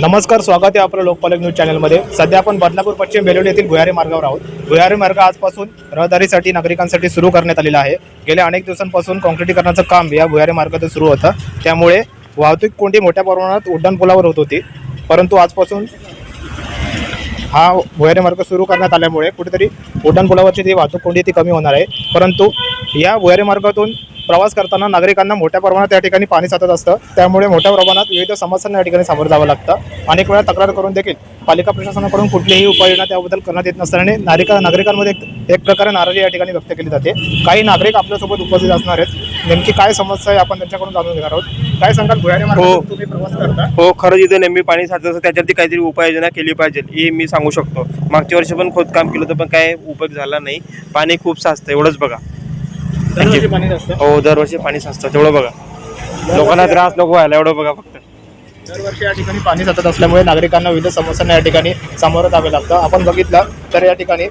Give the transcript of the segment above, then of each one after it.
नमस्कार स्वागत आहे आपलं लोकपालक न्यूज चॅनलमध्ये. सध्या आपण बदलापूर पश्चिम बेलोडी येथील भुयारी मार्गावर आहोत. भुयारी मार्ग आजपासून रहदारीसाठी नागरिकांसाठी सुरू करण्यात आलेला आहे. गेल्या अनेक दिवसांपासून कॉन्क्रिटीकरणाचं काम या भुयारी मार्गातून सुरू होतं. त्यामुळे वाहतूक कोंडी मोठ्या प्रमाणात उड्डाणपुलावर होत होती. परंतु आजपासून हा भुयारी मार्ग सुरू करण्यात आल्यामुळे कुठेतरी उड्डाणपुलावरची जी वाहतूक कोंडी ती कमी होणार आहे. परंतु या भुयारी मार्गातून प्रवास करताना नागरिकांना मोठ्या प्रमाणात या ठिकाणी पाणी साचत असतं. त्यामुळे मोठ्या प्रमाणात विविध समस्यांना या ठिकाणी सामोरं जावं लागतं. अनेक वेळा तक्रार करून देखील पालिका प्रशासनाकडून कुठलीही उपाययोजना त्याबद्दल करण्यात येत नसल्याने नागरिका नागरिकांमध्ये एक- एक प्रकारे नाराजी या ठिकाणी व्यक्त केली जाते. काही नागरिक आपल्यासोबत उपस्थित असणार आहेत. नेमकी काय समस्या आहे आपण त्यांच्याकडून जाणून घेणार आहोत. काय सांगाल? भुयारी मार्गातून तुम्ही प्रवास करता. हो खरंच इथे नेहमी पाणी साचत असतं. त्याच्यावरती काहीतरी उपाययोजना केली पाहिजे हे मी सांगू शकतो. मागच्या वर्षी पण खोदकाम केलं होतं पण काय उपयोग झाला नाही. पाणी खूप साचतं. एवढंच बघा. दरवर्षी पाणी असतं हो दरवर्षी पाणी साचतं तेवढं बघा लोकांना त्रास नको व्हायला एवढं बघा फक्त दरवर्षी या ठिकाणी पाणी साचत असल्यामुळे नागरिकांना विविध समस्यांना या ठिकाणी सामोरं जावे लागतं आपण बघितलं तर या ठिकाणी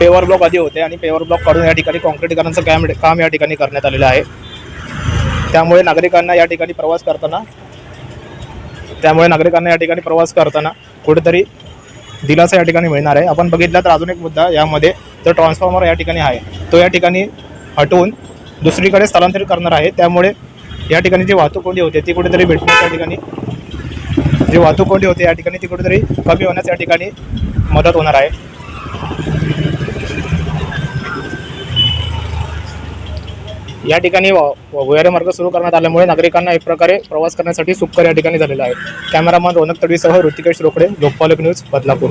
पेवर ब्लॉक आधी होते आणि पेवर ब्लॉक काढून या ठिकाणी कॉन्क्रिटीकरणाचं काम काम या ठिकाणी करण्यात आलेलं आहे त्यामुळे नागरिकांना या ठिकाणी प्रवास करताना त्यामुळे नागरिकांना या ठिकाणी प्रवास करताना कुठेतरी दिलासा या ठिकाणी मिळणार आहे आपण बघितलं तर अजून एक मुद्दा यामध्ये जो ट्रान्सफॉर्मर या ठिकाणी आहे तो या ठिकाणी हटवून दुसरीकडे स्थलांतरित करणार आहे. त्यामुळे या ठिकाणी जी वाहतूक कोंडी होते ती कुठेतरी भेटण्यास या ठिकाणी जी वाहतूक कोंडी होते या ठिकाणी ती कुठेतरी कमी होण्यास या ठिकाणी मदत होणार आहे. या ठिकाणी व- भुयारी मार्ग सुरू करण्यात आल्यामुळे नागरिकांना एक प्रकारे प्रवास करण्यासाठी सुखकर या ठिकाणी झालेला आहे. कॅमेरामन रोनक तडवीसह ऋतिकेश रोकडे लोकपालक न्यूज बदलापूर.